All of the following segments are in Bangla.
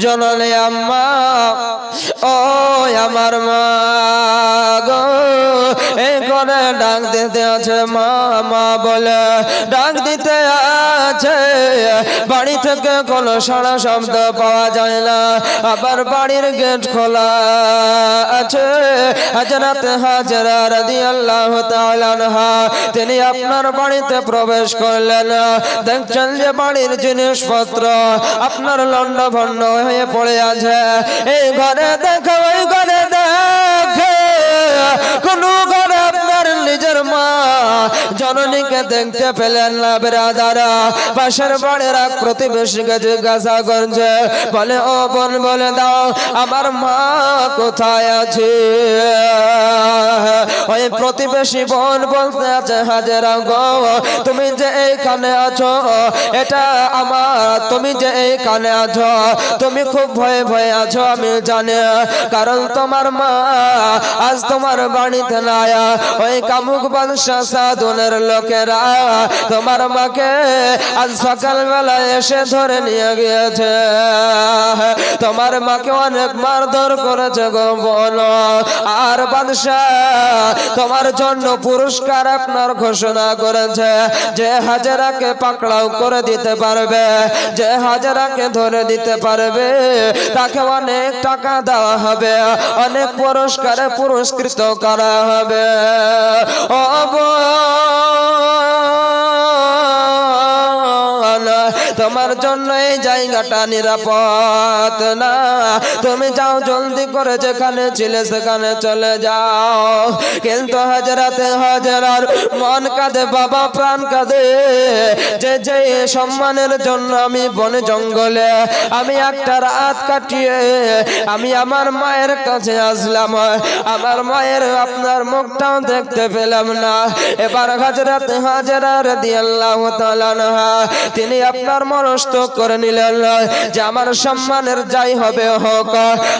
জনলে আম্মা ও আমার মা গো। এই করে ডাক দিতে আছে মা মা বলে, ডাক দিতে আছে। বাড়ি থেকে কোনো সারা শব্দ পাওয়া যায় না, আবার বাড়ির গেট খোলা আছে। হাজরাতে হাজরা রাদি আল্লাহ তিনি আপনার বাড়িতে প্রবেশ করলেন। দেখছেন যে বাড়ির জিনিসপত্র আপনার লন্ড ভন্ড হয়ে পড়ে আছে। এই ঘরে দেখো ওই ঘরে কোন জননীকে দেখতে পেলেন না, বেরাদারা। পাশের বাড়ির এক প্রতিবেশীকে জিজ্ঞাসা করছে, বলে, ও বোন, বলে দাও, আমার মা কোথায় আছে? ওই প্রতিবেশী বোন বলতে আছে, হাজেরা গো, তুমি যে এইখানে আছো, এটা আমার, তুমি যে এইখানে আছো, তুমি খুব ভয়ে ভয়ে আছো, আমি জানি, কারণ তোমার মা আজ তোমার বাড়িতে নাই। ওই কামুক বাদশাহ সাধনের লোকেরা তোমার মাকে আজ সকালবেলা এসে ধরে নিয়ে গিয়েছে। তোমার মাকে অনেক মারধর করেছে গো বলো আর বাদশাহ তোমার জন্য পুরস্কার আপনার ঘোষণা করেছে। যে হাজারাকে পাকড়াও করে দিতে পারবে, যে হাজারাকে ধরে দিতে পারবে, তাকে অনেক টাকা দেওয়া হবে, অনেক পুরস্কারে পুরস্কৃত করা হবে। ও 啊。তোমার জন্য এই জায়গাটা নিরাপদ না। তুমি যাও, জলদি করে যেখানে ছিলে সেখানে চলে যাও। কিন্তু হাজারাতে হাজারার মন কাঁদে, বাবা প্রাণ কাঁদে। যে যে সম্মানের জন্য আমি বনে জঙ্গলে আমি একটা রাত কাটিয়ে আমি আমার মায়ের কাছে আসলাম। আমার মায়ের আপনার মুখটাও দেখতে পেলাম না। এবার হাজরাতে হাজারার দিয়ে আল্লাহ তিনি আপনার মনস্থ করে নিলেন, যে আমার সম্মানের যাই হবে হোক,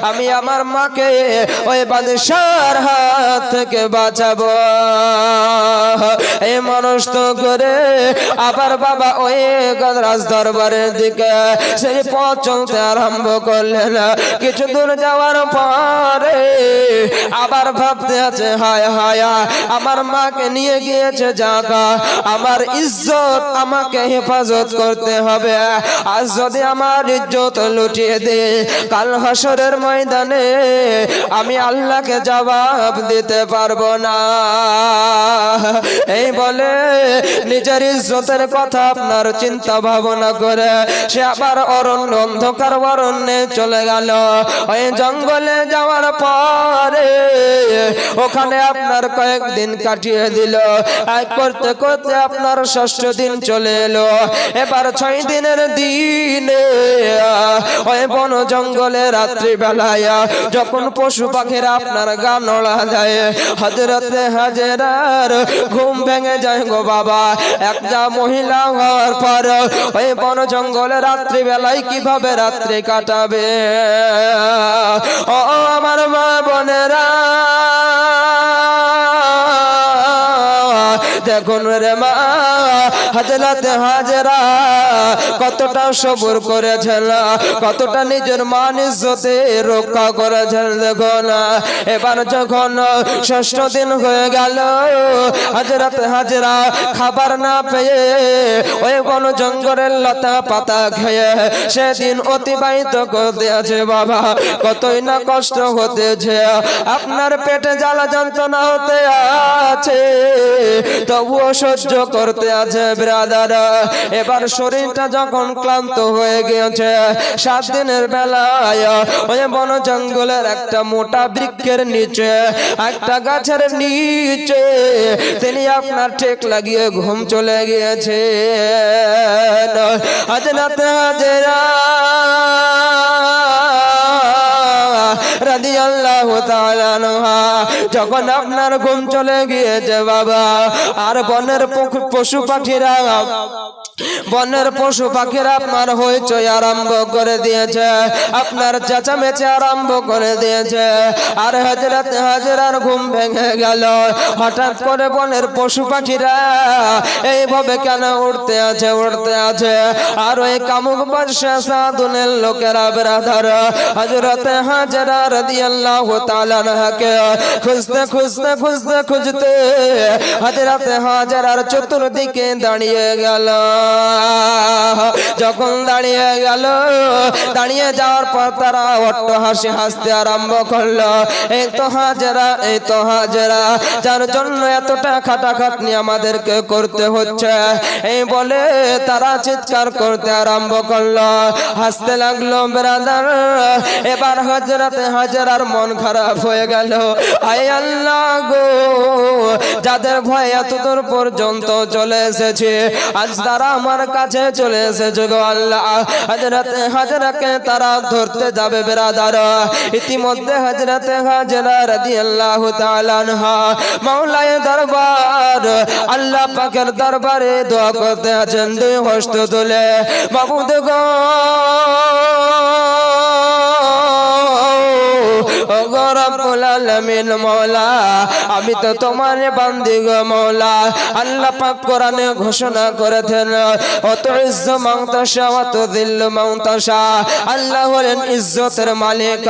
আমি আমার মাকে ওই বাদশার হাত থেকে বাঁচাবো। এই মনস্থ করে আবার বাবা ওই রাজ দরবারের দিকে সেই পথ চলতে আরম্ভ করলেন। কিছু দূর যাওয়ার পরে আবার ভাবতে আছে, হায় হায়, আমার মাকে নিয়ে গিয়েছে জাগা, আমার ইজ্জত আমাকে হেফাজত করতে হবে। আজ যদি আমার ইজ্জত লুটিয়ে দে কাল হাসরের ময়দানে আমি আল্লাহকে জবাব দিতে পারব না। এই বলে নিজের ইজ্জতের কথা আপনার চিন্তা ভাবনা করে সে আবার অরণ্য অন্ধকার অরণ্যে চলে গেল। ওই জঙ্গলে যাওয়ার পরে ওখানে আপনার কয়েকদিন কাটিয়ে দিল। এক করতে করতে আপনার ষষ্ঠ দিন চলে এলো। এবার ছয় দিনের দিনে ওই বন জঙ্গলে রাত্রি বেলায় যখন পশু পাখিরা আপনার গা নড়া যায় হাজরাতে হাজেরার ঘুম ভেঙে যায় গো বাবা। একটা মহিলা হওয়ার পর ওই বন জঙ্গলে রাত্রি বেলায় কীভাবে রাত্রি কাটাবে? ও আমার মা বোনেরা দেখুন রে মা, হাজরাতে হাজরা, কতটা সবুর করেছেন, কতটা নিজের মান রক্ষা করেছেন দেখুন এবার যখন ষষ্ঠ দিন হয়ে গেল, হাজরাতে হাজরা খাবার না পেয়ে ওই বন জঙ্গলের লতা পাতা খেয়ে সেদিন অতিবাহিত করতে আছে, বাবা, কতই না কষ্ট হতেছে। আপনার পেটে জ্বালা যন্ত্রণা হতে আছে। তবুও সহ্য করতে আছে ব্রাদার এবার শরীরটা যখন ক্লান্ত হয়ে গিয়েছে, সাত দিনের বেলায় ওই বন জঙ্গলের একটা মোটা বৃক্ষের নিচে, একটা গাছের নিচে তিনি আপনার টেক লাগিয়ে ঘুম চলে গিয়েছে আজ রাতে হাজেরা যখন আপনার ঘুম চলে গিয়েছে বাবা, আর বনের পশু পাখিরা, বনের পশু পাখিরা আপনার হইচই আরম্ভ করে দিয়েছে, আপনার চেঁচামেচি আরম্ভ করে দিয়েছে, আর হাজরাতে হাজরার ঘুম ভেঙে গেল। হঠাৎ করে বনের পশু পাখিরা এইভাবে কেন উঠতে আছে উঠতে আছে? আর ওই কামুক বাদশাহ সাদুনের লোকেরা বেরাধার হজরতে হাজরা চতুর্দিকে দাঁড়িয়ে গেল। যখন দাঁড়িয়ে গেল, দাঁড়িয়ে যাওয়ার পর তারা অট্ট হাসি হাসতে আরম্ভ করল। এই তো হাজরা, এই তো হাজরা, যার জন্য এতটা খাটাখাটনি আমাদেরকে করতে হচ্ছে। এই বলে তারা চিৎকার করতে আরম্ভ করল। হাসতে লাগল, বেরাদার, এবার হাজরাতে হাজারার মন খারাপ হয়ে গেল। আয় আল্লাহ গো, যাদের ভয় এতদূর পর্যন্ত চলে এসেছে, আজ তারা আমার কাছে চলে এসেছে গো আল্লাহ। হাজরাতে হাজরাকে তারা ধরতে যাবে বেরাদার। ইতিমধ্যে হাজরাতে হাজরা রাদিয়াল্লাহু তাআলা আনহা মাওলায়ে দরবার, আল্লাহ পাকের দরবারে দোয়া করতে আছেন, দুই হস্ত তুলে। মাবুদ গো আমি তো তোমার বান্দি গো মওলা। আল্লাহ পাক কোরআনে ঘোষণা করেছেন অত ইজ্জ মাংতাশা অত দিল্ল মাংতাশা আল্লাহ হলেন ইজ্জতের মালিক,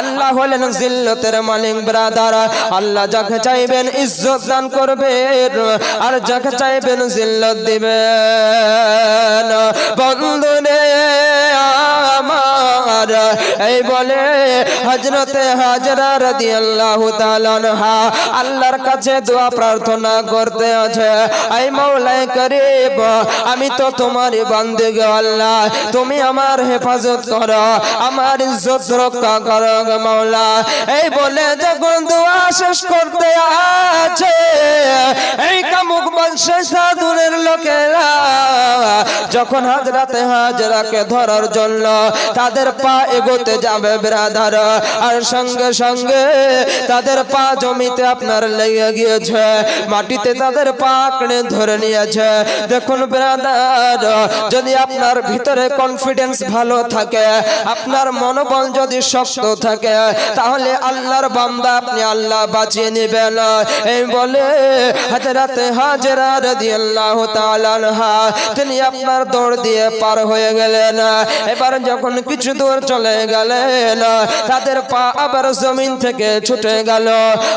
আল্লাহ হলেন জিল্লতের মালিক, ব্রাদার। আল্লাহ যাকে চাইবেন ইজ্জত দান করবেন, আর যাকে চাইবেন জিল্লত দিবেন। বন্ধুরে আমার এই বলে হজরতে হাজরা রাদিয়াল্লাহু তাআলা আনহা আল্লাহর কাছে দোয়া প্রার্থনা করতে আছে। আই মাওলাই করিব আমি তো তোমারই বান্দে গো আল্লাহ, তুমি আমার হেফাজত করো, আমার ইজ্জত রক্ষা করো গো মাওলা এই বলে যখন দোয়া শেষ করতে আছে, এই কামুক বংশে সাধুরের লোকেরা যখন হাজরাতে হাজরাকে ধরার জন্য তাদের পা এগোতে যাবে ব্রাদার। আর সঙ্গে সঙ্গে তাদের পা জমিতে আপনার লেগে গিয়েছে। মাটিতে তাদের পা ধরে নিয়েছে। দেখুন ব্রাদার, যদি আপনার ভিতরে কনফিডেন্স ভালো থাকে, আপনার মনোবল যদি শক্ত থাকে, তাহলে আল্লাহর বান্দা আপনি আল্লাহ বাঁচিয়ে নেবেন। এই বলে হাজরাতে হাজরা তাআলা আনহা, তিনি আপনার দৌড় দিয়ে পার হয়ে গেলেন। এবার যখন কিছু দূর চলে গেলেন তাদের পা আবার জমিন থেকে ছুটে গেল।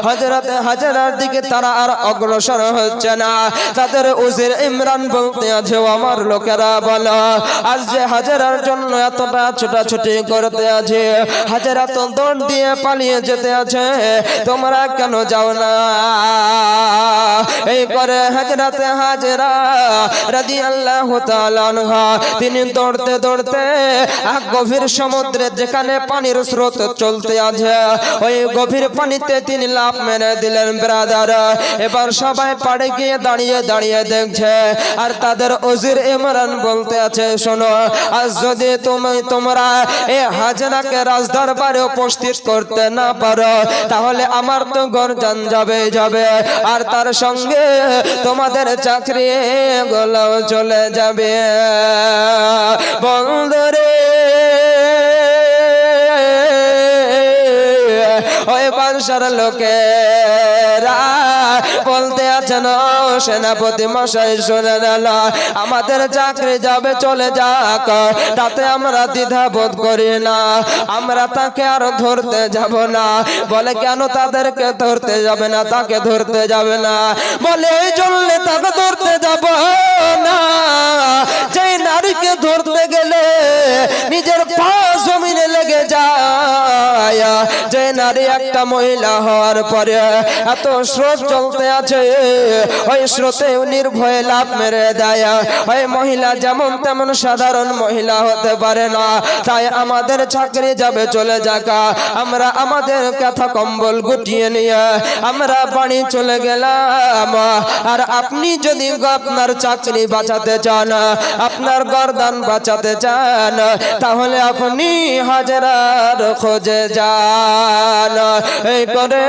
হজরত হাজারার দিকে তারা আর অগ্রসর হচ্ছে না। তাদের উজির ইমরান বলতে আছে আমার লোকেরা, বলো, আজ যে হাজারার জন্য এতটা ছোটাছুটি করতে আছে, হাজারা তো দৌড় দিয়ে পালিয়ে যেতে আছে, তোমরা কেন যাও না? এই করে হাজরাতে হাজরা রাদি আল্লাহ তিনি দৌড়তে দৌড়তে এক গভীর সমুদ্রে যেখানে পানির স্রোত চলতে আছে, ওই গভীর পানিতে তিনি লাভ মেরে দিলেন, ব্রাদার। এবার সবাই পাড়ে গিয়ে দাঁড়িয়ে দাঁড়িয়ে দেখছে, আর তাদের অজির ইমরান বলতে আছে, শোনো, আজ যদি তুমি, তোমরা এ হাজরাকে রাজদরবারে উপস্থিত করতে না পারো, তাহলে আমার তো গরজান যাবে যাবে। আর তার সঙ্গে তোমাদের চাকরি গোলাও চলে যাবে। বন্ধরে বাদশার লোকেরা বলতে আছেন "ও সেনাপতি মশাই শুনে নিল, আমাদের চাকরি যাবে, চলে যাক, তাতে আমরা দ্বিধা বোধ করি না, আমরা তাকে আর ধরতে যাব না। বলে, কেন তাদেরকে ধরতে যাবে না, তাকে ধরতে যাবে না? বলে, এই জন্য তাকে ধরতে যাব না। যে নারীকে ধরতে গেলে নিজের পা জমিনে লেগে যায় নারী একটা মহিলা হওয়ার পরে এত স্রোত চলতে আছে। ওই স্রোতে নির্ভয়ে লাভ মেরে দেয়। ওই মহিলা যেমন তেমন সাধারণ মহিলা হতে পারে না। তাই আমাদের চাকরি যাবে, চলে যাকা। আমরা আমাদের কথা কম্বল গুটিয়ে নিয়ে আমরা বাড়ি চলে গেলাম। আর আপনি যদি আপনার চাকরি বাঁচাতে চান, আপনার গরদান বাঁচাতে চান, তাহলে আপনি হাজারার খোঁজে যান। করে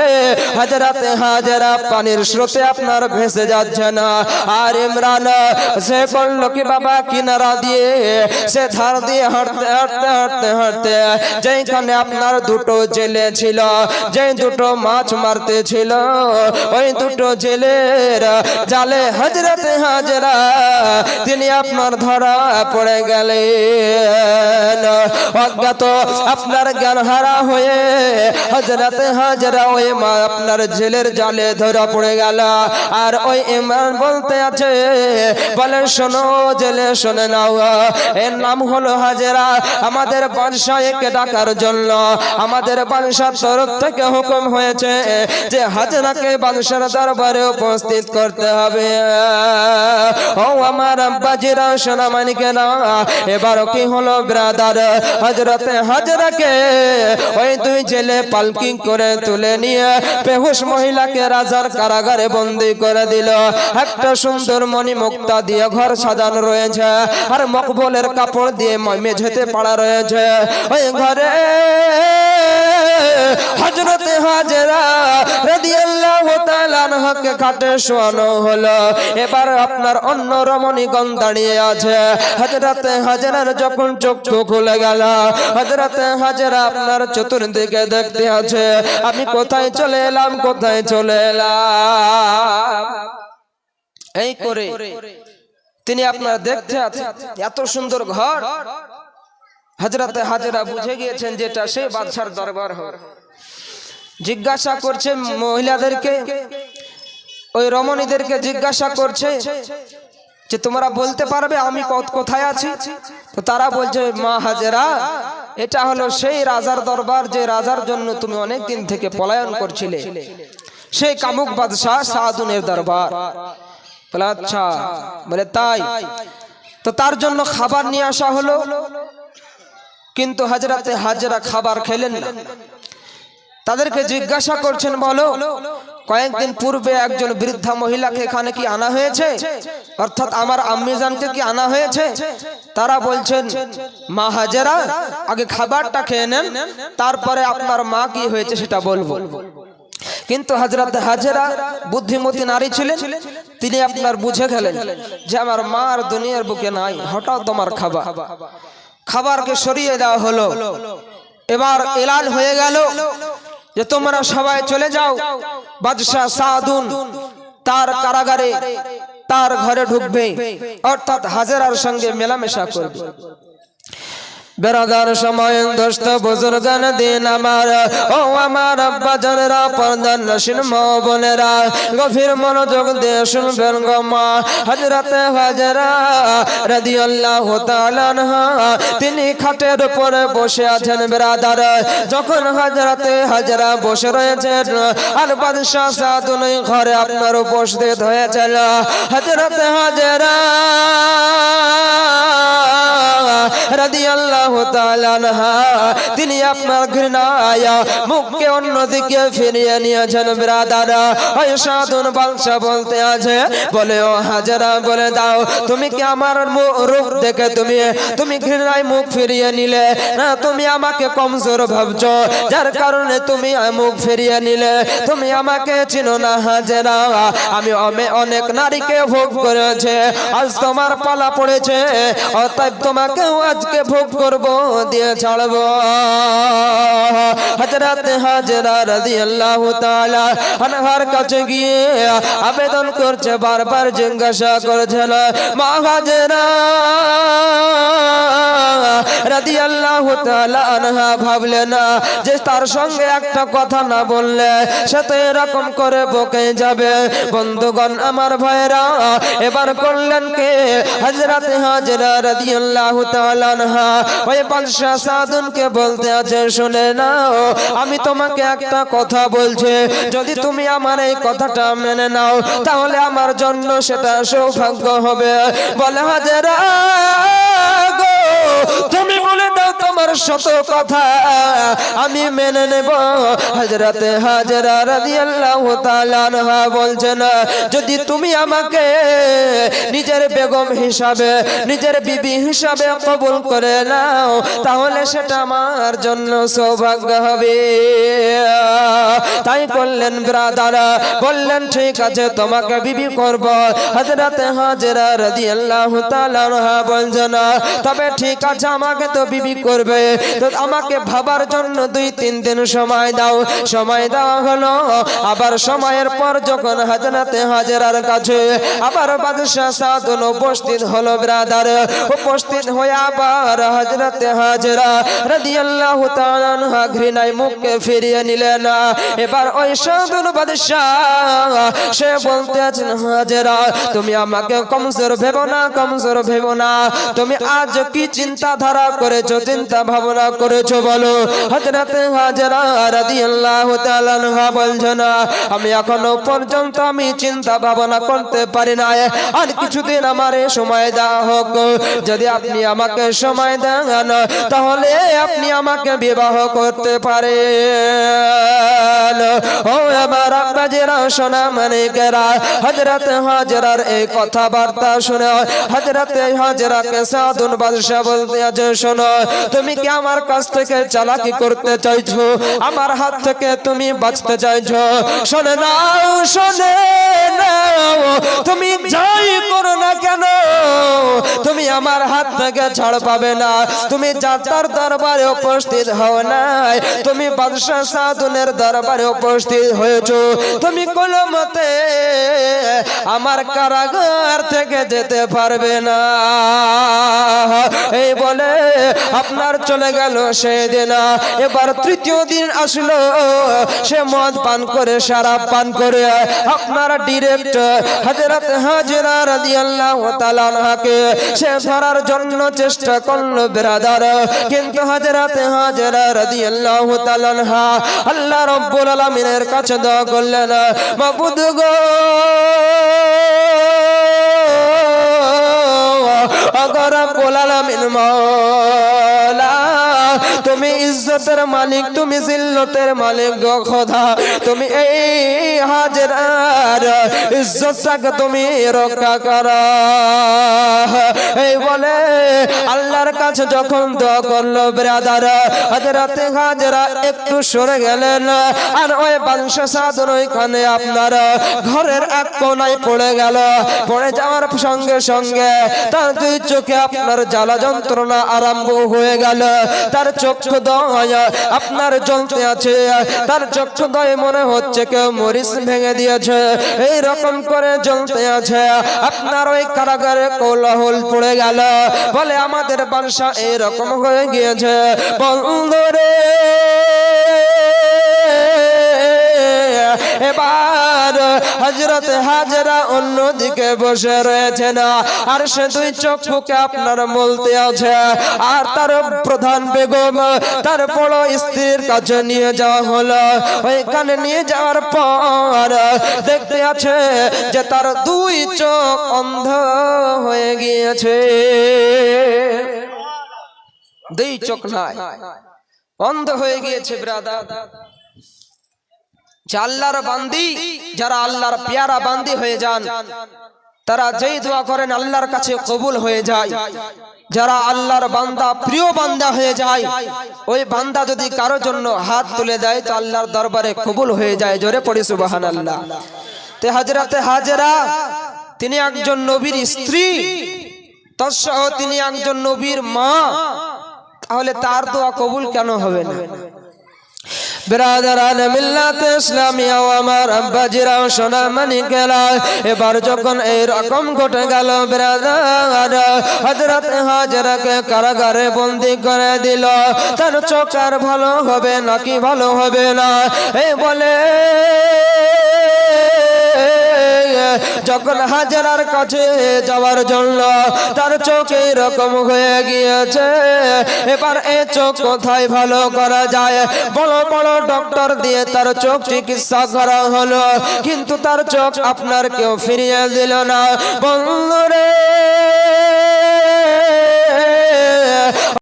হাজরাতে হাজরা পানির স্রোতে আপনার ভেসে যাচ্ছে না। আর ইমরান, সে করল কি বাবা, কিনারা দিয়ে সে ধার দিয়ে হাঁটতে হাঁটতে হাঁটতে হাঁটতে যেখানে আপনার দুটো জেলে ছিল যে দুটো মাছ মারতে ছিল, ওই দুটো জেলের জালে হাজরাতে হাজরা, তিনি আপনার ধরা পড়ে গেলেন। অজ্ঞাত আপনার জ্ঞান হারা হয়ে হাজরাতে হাজরা ওই মা আপনার জেলের জালে ধরা পড়ে গেল। আর ওই ইমরান বলতে আছে, বলে শোনো, জেলে শোনে নাও। এর নাম হলো হাজেরা। আমাদের বাদশাহকে ডাকার জন্য, আমাদের বাদশার তরফ থেকে হুকুম হয়েছে যে হাজরাকে বাদশার দরবারে উপস্থিত করতে হবে। ও আমার আব্বাজিরা সোনা মানিকে না এবার কি হলো, ব্রাদার? হজরতে হাজরাকে ওই দুই জেলে পালকিং করে তুলে নিয়ে বেহুশ মহিলাকে রাজার কারাগারে বন্দি করে দিল। একটা সুন্দর মণি মুক্তা দিয়ে ঘর সাজানো রয়েছে আর মকবলের কাপড় দিয়ে মেঝেতে পাড়া রয়েছে। ওই ঘরে হজরতে হাজরা আনহাকে খাটে শোয়ানো হলো। এবার আপনার অন্য রমণীগণ দাঁড়িয়ে আছে। হজরতে হাজরার যখন চক্ষু খুলে গেল হাজরাতে হাজরা আপনার চতুর্দিকে দেখতে আছে। আমি কোথায় চলে এলাম, কোথায় চলে এলাম? এই করে তিনি আপনার দেখতে আছে, এত সুন্দর ঘর। হাজরাতে হাজরা বুঝে গিয়েছেন যেটা সেই বাদশার দরবার জিজ্ঞাসা করছে মহিলাদেরকে ওই রমণীদেরকে জিজ্ঞাসা করছে যে, তোমরা বলতে পারবে আমি কোথায় আছি? তো তারা বলছে, মা হাজেরা, এটা হলো সেই রাজার দরবার যে রাজার জন্য তুমি অনেক দিন থেকে পলায়ন করছিলে। সেই কামুক বাদশাহ সাদুনের দরবার। বলে আচ্ছা। বলে, তাই। তো তার জন্য খাবার নিয়ে আসা হলো। কিন্তু হাজরাতে হাজরা খাবার খেলেন না। তাদেরকে জিজ্ঞাসা করছেন বলো কয়েকদিন পূর্বে একজন বৃদ্ধা মহিলাকে এখানে কি আনা হয়েছে? অর্থাৎ আমার আম্মিজানকে কি আনা হয়েছে? তারা বলছেন মা হাজেরা আগে খাবারটা খেয়ে নেন তারপরে আপনার মা কি হয়েছে সেটা বলব। কিন্তু হাজরাত হাজেরা বুদ্ধিমতী নারী ছিলেন তিনি আপনার বুঝে গেলেন যে আমার মা আর দুনিয়ার বুকে নাই হঠাৎ তোমার খাবার। খাবারকে সরিয়ে দেওয়া হলো। এবার এলান হয়ে গেল। যে তোমরা সবাই চলে যাও। বাদশাহ সাদুন তার কারাগারে, তার ঘরে ঢুকবে, অর্থাৎ হাজারার সঙ্গে মেলামেশা করবে। বেরাদার সময় দোস্ত বুজুর্গান দিন আমার। ও আমার আব্বা জানেরা পর্দান বোনেরা গভীর মনোযোগ দিয়ে শুনবেন গো মা। হজরতে হাজরা তাআলা আনহা, তিনি খাটের উপরে বসে আছেন বেরাদার। যখন হজরতে হাজরা বসে রয়েছেন আর বাদশাহ সাদুন ঘরে আপনার উপস্থিত হয়েছিল হজরতে হাজরা তুমি আমাকে কমজোর ভাবছ, যার কারণে তুমি মুখ ফিরিয়ে নিলে? তুমি আমাকে চিনো না, হাজেরা, আমি অনেক নারীকে ভোগ করেছে, আজ তোমার পালা পড়েছে তোমাকেও আজকে ভোগ করব, দিয়ে ছাড়বো। হজরত হাজরা রাদিয়াল্লাহু তাআলা আনহার কাছে গিয়ে আবেদন করছে, বারবার জিজ্ঞাসা করেছিল, মা হাজরা রাদিয়াল্লাহু তাআলা আনহা ভাবলেন যে তার সঙ্গে একটা কথা না বললে সে তো এরকম করে বকে যাবে? বন্ধুগণ, আমার ভাইরা এবার করলেন কে? হযরত হাজরা রাদিয়াল্লাহু তাআলা শুনে নাও, আমি তোমাকে একটা কথা বলছি। যদি তুমি আমার এই কথাটা মেনে নাও, তাহলে আমার জন্য সেটা সৌভাগ্য হবে। বলে হাজার তুমি বলে দাও তোমার শত কথা আমি মেনে নেব। হজরতে হাজরা রাদিয়াল্লাহু তাআলা আনহা বলছেন, যদি তুমি আমাকে নিজের বেগম হিসাবে, নিজের বিবি হিসাবে কবুল করে নাও, তাহলে সেটা আমার জন্য সৌভাগ্য হবে। তাই করলেন ব্রাদারা, বললেন, ঠিক আছে, তোমাকে বিবি করব। হযরতে হাজরা রাদিয়াল্লাহু তাআলা আনহা বলছেন, তবে ঠিক আছে, আমাকে তো বিবি করবে। তো আমাকে ভাবার জন্য দুই, তিন দিন সময় দাও। সময় দেওয়া হলো। আবার সময়ের পর যখন হযরতে হাজরার কাছে আবার বাদশাহ সাদুন উপস্থিত হলো ব্রাদার, উপস্থিত হয়ে আবার হযরতে হাজরা রাদিয়াল্লাহু তাআলা ঘৃণায় মুখকে ফিরিয়ে নিলেন। এবার ওই সাদুন বাদশাহ, সে বলতে আছেন, হাজরা, তুমি আমাকে কমজোর ভেবো না, কমজোর ভেবো না। তুমি আজ কি চিন্তা ধারা করেছ, চিন্তা ভাবনা করেছ বলো? হযরতে হাজরা রাদিয়াল্লাহু তাআলা আনহা বলছেন আমি এখনও পর্যন্ত আমি চিন্তা ভাবনা করতে পারি না আর কিছুদিন আমারে সময় দেওয়া হোক। যদি আপনি আমাকে সময় দেন, তাহলে আপনি আমাকে বিবাহ করতে পারেন। ও আমার আব্বাজিরা সোনা মানিকেরা হজরত হাজরার এই কথাবার্তা শুনে হজরতে হাজরাকে সাধুন বাদশাহ বলতে আছে, শোনো, তুমি কি আমার কাছ থেকে চালাকি করতে চাইছো? আমার হাত থেকে তুমি বাঁচতে চাইছো? শোনে নাও শোনে নাও, তুমি যাই করো না কেন? তুমি আমার হাত থেকে ছাড় পাবে না। তুমি যাত্রার দরবারে উপস্থিত হও নাই। তুমি বাদশাহ সাধুনের দরবারে উপস্থিত হয়েছো। তুমি কোনো মতে আমার কারাগার থেকে যেতে পারবে না। এই বলে আপনার চলে গেল সেদিন। এবার তৃতীয় দিন আসলো। সে মদ পান করে সারা পান করে আপনার ডিরেক্ট হাজরাত হাজরা রাদিয়াল্লাহু সে ধরার জন্য চেষ্টা করল ব্রাদার। কিন্তু হাজরাত হাজরা রাদিয়াল্লাহু তাআলা আল্লাহ রাব্বুল আলামিনের কাছে করলেন তুমি ইজ্জতের মালিক, তুমি জিল্লতের মালিক গো খোদা, তুমি এই হাজরার ইজ্জতটাকে তুমি রক্ষা করো। এই বলে আল্লাহর কাছে যখন দোয়া করল, ব্রাদার, হাজরাতে হাজরা একটু সরে গেলেন। আর ওই বাংশ সাধন ওইখানে আপনার ঘরের এক কোনায় পড়ে গেল। পড়ে যাওয়ার সঙ্গে সঙ্গে তার দুই চোখে আপনার জ্বালা যন্ত্রণা আরম্ভ হয়ে গেল। তার চক্ষু দয়, আপনার জ্বলতে আছে। তার চক্ষু দয় মনে হচ্ছে কেউ মরিচ ভেঙে দিয়েছে এই রকম করে জ্বলতে আছে। আপনার ওই কারাগারে কোলাহল পড়ে গেল। বলে, আমাদের এই রকম হয়ে গিয়েছে। বন্ধুরে। এবার হজরত হাজরা অন্যদিকে বসে রয়েছে না আর সে দুই চক্ষুকে আপনার বলতে আছে, আর তার প্রধান বেগম তার বড় স্ত্রীর কাছে নিয়ে যাওয়া হলো। ওইখানে নিয়ে যাওয়ার পর দেখতে আছে যে তার দুই চোখ অন্ধ হয়ে গিয়েছে। দুই চোখ নাই, অন্ধ হয়ে গিয়েছে ব্রাদা আল্লাহর বান্দি, যারা আল্লাহর পেয়ারা বান্দি হয়ে যান, তারা যেই দোয়া করেন আল্লাহর কাছে কবুল হয়ে যায়। যারা আল্লাহর বান্দা, প্রিয় বান্দা হয়ে যায়, ওই বান্দা যদি কারোর জন্য হাত তুলে দেয়, তো আল্লাহর দরবারে কবুল হয়ে যায়। জোরে পড়ি সুবাহান আল্লাহ তে হাজরাতে হাজরা, তিনি একজন নবীর স্ত্রী, তৎসহ তিনি একজন নবীর মা, তাহলে তার দোয়া কবুল কেন হবে না? ব্রাদারান মিল্লাত ইসলামিয়া ও আমার আব্বাজিরাও সোনা মানি গেলা এবার যখন এই রকম ঘটে গেল ব্রাদার হজরত হাজরাকে কারাগারে বন্দি করে দিল। তার চোখ আর ভালো হবে নাকি ভালো হবে না? এই বলে যখন হাজারার কাছে যাওয়ার জন্য তার চোখ এরকম হয়ে গিয়েছে, এবার এ চোখ কোথায় ভালো করা যায়? বড় বড় ডক্টর দিয়ে তার চোখ চিকিৎসা করা হলো, কিন্তু তার চোখ আপনার কেউ ফিরিয়ে দিল না। বন্ধুরে